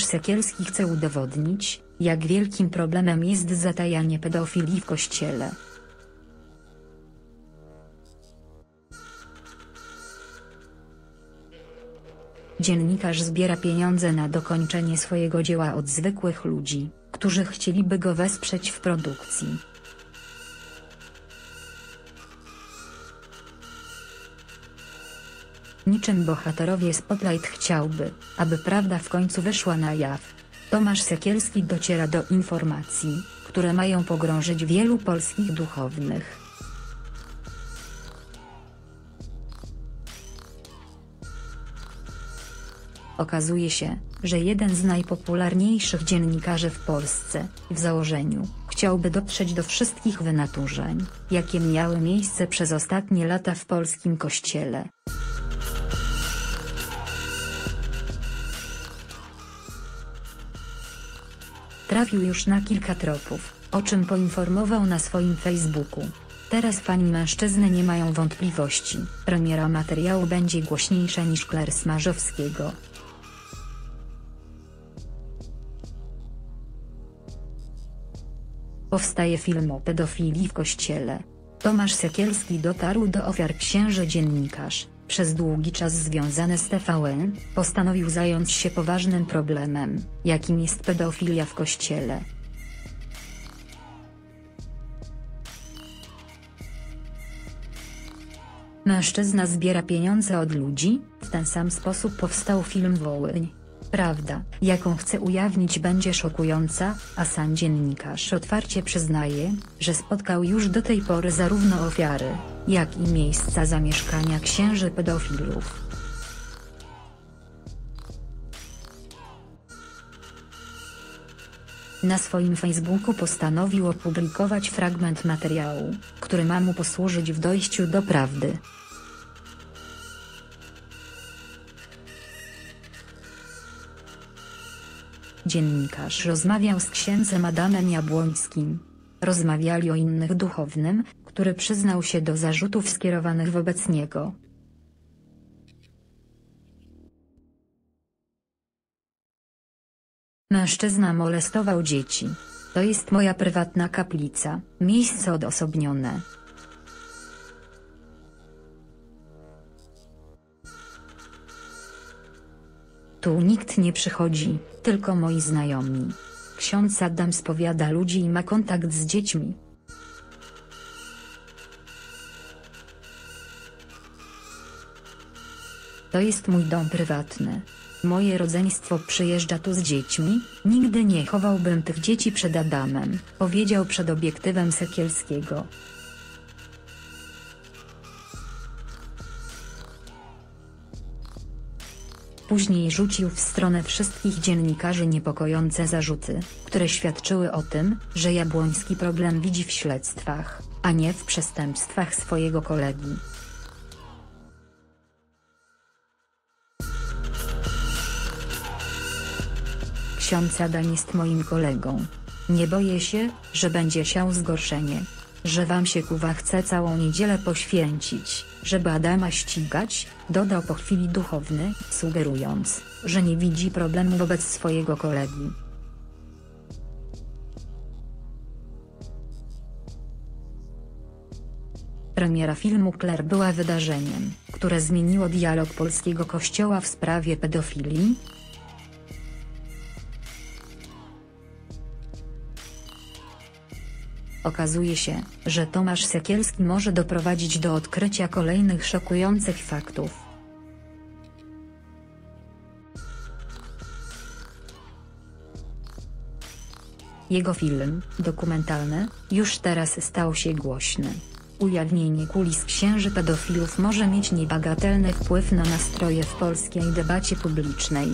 Tomasz Sekielski chce udowodnić, jak wielkim problemem jest zatajanie pedofilii w kościele. Dziennikarz zbiera pieniądze na dokończenie swojego dzieła od zwykłych ludzi, którzy chcieliby go wesprzeć w produkcji. Niczym bohaterowie Spotlight chciałby, aby prawda w końcu wyszła na jaw. Tomasz Sekielski dociera do informacji, które mają pogrążyć wielu polskich duchownych. Okazuje się, że jeden z najpopularniejszych dziennikarzy w Polsce, w założeniu, chciałby dotrzeć do wszystkich wynaturzeń, jakie miały miejsce przez ostatnie lata w polskim kościele. Trafił już na kilka tropów, o czym poinformował na swoim Facebooku. Teraz fani mężczyzny nie mają wątpliwości, premiera materiału będzie głośniejsza niż Kler Smarzowskiego. Powstaje film o pedofilii w kościele. Tomasz Sekielski dotarł do ofiar księży dziennikarz, przez długi czas związany z TVN, postanowił zająć się poważnym problemem, jakim jest pedofilia w kościele. Mężczyzna zbiera pieniądze od ludzi, w ten sam sposób powstał film Wołyń. Prawda, jaką chce ujawnić będzie szokująca, a sam dziennikarz otwarcie przyznaje, że spotkał już do tej pory zarówno ofiary, jak i miejsca zamieszkania księży pedofilów. Na swoim Facebooku postanowił opublikować fragment materiału, który ma mu posłużyć w dojściu do prawdy. Dziennikarz rozmawiał z księdzem Adamem Jabłońskim. Rozmawiali o innych duchownym, który przyznał się do zarzutów skierowanych wobec niego. Mężczyzna molestował dzieci. To jest moja prywatna kaplica, miejsce odosobnione. Tu nikt nie przychodzi, tylko moi znajomi. Ksiądz Adam spowiada ludzi i ma kontakt z dziećmi. To jest mój dom prywatny. Moje rodzeństwo przyjeżdża tu z dziećmi, nigdy nie chowałbym tych dzieci przed Adamem, powiedział przed obiektywem Sekielskiego. Później rzucił w stronę wszystkich dziennikarzy niepokojące zarzuty, które świadczyły o tym, że Jabłoński problem widzi w śledztwach, a nie w przestępstwach swojego kolegi. Ksiądz Adam jest moim kolegą. Nie boję się, że będzie siał zgorszenie. Że wam się kuwa chce całą niedzielę poświęcić, żeby Adama ścigać, dodał po chwili duchowny, sugerując, że nie widzi problemu wobec swojego kolegi. Premiera filmu Claire była wydarzeniem, które zmieniło dialog polskiego kościoła w sprawie pedofilii, Okazuje się, że Tomasz Sekielski może doprowadzić do odkrycia kolejnych szokujących faktów. Jego film, dokumentalny, już teraz stał się głośny. Ujawnienie kulis księży pedofilów może mieć niebagatelny wpływ na nastroje w polskiej debacie publicznej.